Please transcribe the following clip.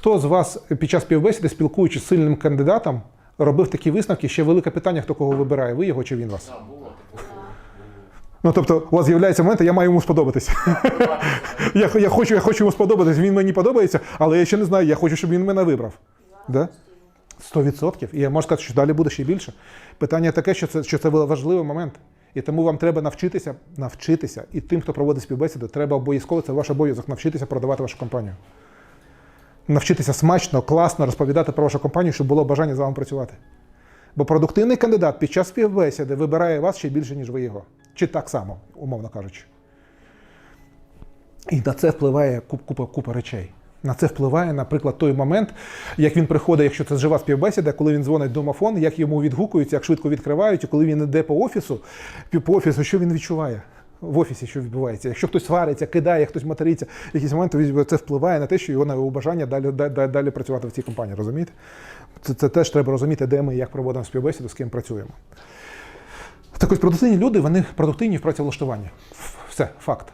Хто з вас під час співбесіди, спілкуючись з сильним кандидатом, робив такі висновки? Ще велике питання, хто кого вибирає, ви його чи він вас? Ну, тобто, у вас з'являється момент, я маю йому сподобатися. я, я, хочу, я хочу йому сподобатись, він мені подобається, але я ще не знаю, я хочу, щоб він мене вибрав. Да? 100%. І я можу сказати, що далі буде ще більше. Питання таке, що це, що це важливий момент. І тому вам треба навчитися, навчитися. І тим, хто проводить співбесіду, треба обов'язково, це ваш обов'язок навчитися продавати вашу компанію. Навчитися смачно, класно розповідати про вашу компанію, щоб було бажання з вами працювати. Бо продуктивний кандидат під час співбесіди вибирає вас ще більше, ніж ви його. Чи так само, умовно кажучи. І на це впливає купа, купа речей. На це впливає, наприклад, той момент, як він приходить, якщо це жива співбесіда, коли він дзвонить домофон, як йому відгукуються, як швидко відкривають, і коли він йде по офісу, по офісу, що він відчуває в офісі, що відбувається. Якщо хтось свариться, кидає, хтось материться, якісь моменти це впливає на те, що його на його бажання далі, далі, далі працювати в цій компанії. Розумієте? Це, це теж треба розуміти, де ми як проводимо співбесіду, з ким працюємо. Так ось продуктивні люди, вони продуктивні в працевлаштуванні. Все, факт.